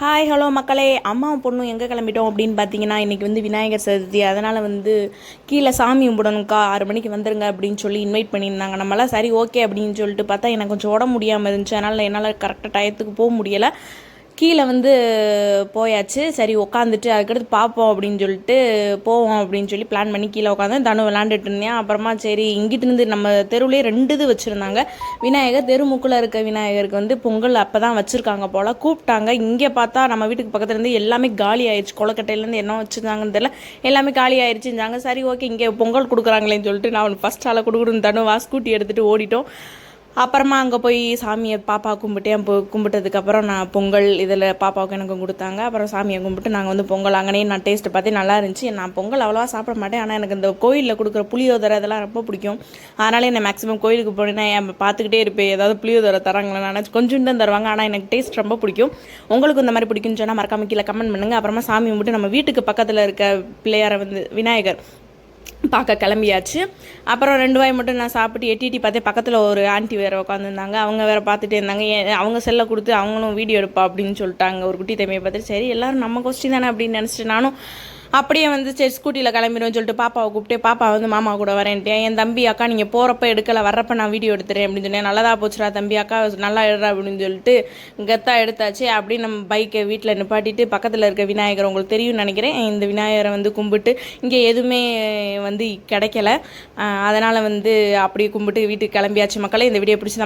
Hi hello மக்களே. அம்மாவும் பொண்ணும் எங்கே கிளம்பிட்டோம் அப்படின்னு பார்த்தீங்கன்னா இன்றைக்கி வந்து விநாயகர் சதுர்த்தி. அதனால் வந்து கீழே சாமி கும்பிடணும்க்கா ஆறு மணிக்கு வந்துருங்க அப்படின்னு சொல்லி இன்வைட் பண்ணியிருந்தாங்க. நம்மளாம் சரி ஓகே அப்படின்னு சொல்லிட்டு பார்த்தா எனக்கு கொஞ்சம் உடம்பு முடியாமல் இருந்துச்சு. அதனால் என்னால் கரெக்டாக டயத்துக்கு போக முடியலை. கீழே வந்து போயாச்சு. சரி உட்காந்துட்டு அதுக்கடுத்து பார்ப்போம் அப்படின்னு சொல்லிட்டு போவோம் அப்படின்னு சொல்லி பிளான் பண்ணி கீழே உட்காந்து தனு விளாண்டுட்டு இருந்தேன். அப்புறமா சரி இங்கிட்டு இருந்து நம்ம தெருவுலேயே ரெண்டு இது வச்சுருந்தாங்க. விநாயகர் தெருமுக்கில் இருக்க விநாயகருக்கு வந்து பொங்கல் அப்போ தான் வச்சுருக்காங்க போல். கூப்பிட்டாங்க. இங்கே பார்த்தா நம்ம வீட்டுக்கு பக்கத்துலேருந்து எல்லாமே காலி ஆயிடுச்சு கொலக்கட்டையிலேருந்து என்ன வச்சுருந்தாங்கன்னு தெரியல. எல்லாமே காலி ஆயிடுச்சுருந்தாங்க சரி ஓகே இங்கே பொங்கல் கொடுக்குறாங்களேன்னு சொல்லிட்டு நான் ஃபஸ்ட் ஆளை கொடுக்குறேன்னு தனு வா ஸ்கூட்டி எடுத்துகிட்டு ஓடிட்டோம். அப்புறமா அங்கே போய் சாமியை பாப்பா கும்பிட்டேன் பொ கும்பிட்டதுக்கப்புறம் நான் பொங்கல் இதில் பாப்பாவுக்கு எனக்கும் கொடுத்தாங்க. அப்புறம் சாமியை கும்பிட்டு நாங்கள் வந்து பொங்கல் அங்கனே நான் டேஸ்ட்டு பார்த்து நல்லா இருந்துச்சு. நான் பொங்கல் அவ்வளோவா சாப்பிட மாட்டேன். ஆனால் எனக்கு இந்த கோயிலில் கொடுக்குற புளியோதரை இதெல்லாம் ரொம்ப பிடிக்கும். அதனால் என்ன மேக்ஸிமம் கோயிலுக்கு போனேன்னா என் பார்த்துக்கிட்டே இருப்பேன். ஏதாவது புளியோதரை தராங்களா நினச்சி கொஞ்சம் தான் தருவாங்க. ஆனால் எனக்கு டேஸ்ட் ரொம்ப பிடிக்கும். உங்களுக்கு இந்த மாதிரி பிடிக்கும்னு சொன்னால் மறக்காம கீழே கமெண்ட் பண்ணுங்கள் அப்புறமா சாமி கும்பிட்டு நம்ம வீட்டுக்கு பக்கத்தில் இருக்க பிள்ளையாரை வந்து விநாயகர் பார்க்க கிளம்பியாச்சு. அப்புறம் ரெண்டு வாய் மட்டும் நான் சாப்பிட்டு எட்டிட்டி பார்த்தே பக்கத்தில் ஒரு ஆண்டி வேறு உட்காந்துருந்தாங்க. அவங்க வேறு பார்த்துட்டே இருந்தாங்க. ஏன் அவங்க செல்லை கொடுத்து அவங்களும் வீடியோ எடுப்பா அப்படின்னு சொல்லிட்டாங்க. ஒரு குட்டி தம்பியை பார்த்துட்டு சரி எல்லோரும் நம்ம கொஸ்டின் தானே? அப்படின்னு நினச்சிட்டு நானும் அப்படியே வந்து சரி ஸ்கூட்டியில் கிளம்பிடுவோம் சொல்லிட்டு பாப்பாவை கூப்பிட்டு பாப்பா வந்து மாமா கூட வரேன்ட்டேன் என் தம்பி அக்கா நீங்கள் போகிறப்ப எடுக்கலை வர்றப்ப நான் வீடியோ எடுத்துறேன் அப்படின்னு சொன்னேன். நல்லதாக போச்சுடா தம்பி அக்கா நல்லா எடுறா அப்படின்னு சொல்லிட்டு கெத்தாக எடுத்தாச்சு அப்படியே நம்ம பைக்கை வீட்டில் நிப்பாட்டிட்டு பக்கத்தில் இருக்க விநாயகர் உங்களுக்கு தெரியும்னு நினைக்கிறேன். இந்த விநாயகரை வந்து கும்பிட்டு இங்கே எதுவுமே வந்து கிடைக்கல. அதனால் வந்து அப்படியே கும்பிட்டு வீட்டுக்கு கிளம்பியாச்சு மக்களே. இந்த வீடியோ பிடிச்சி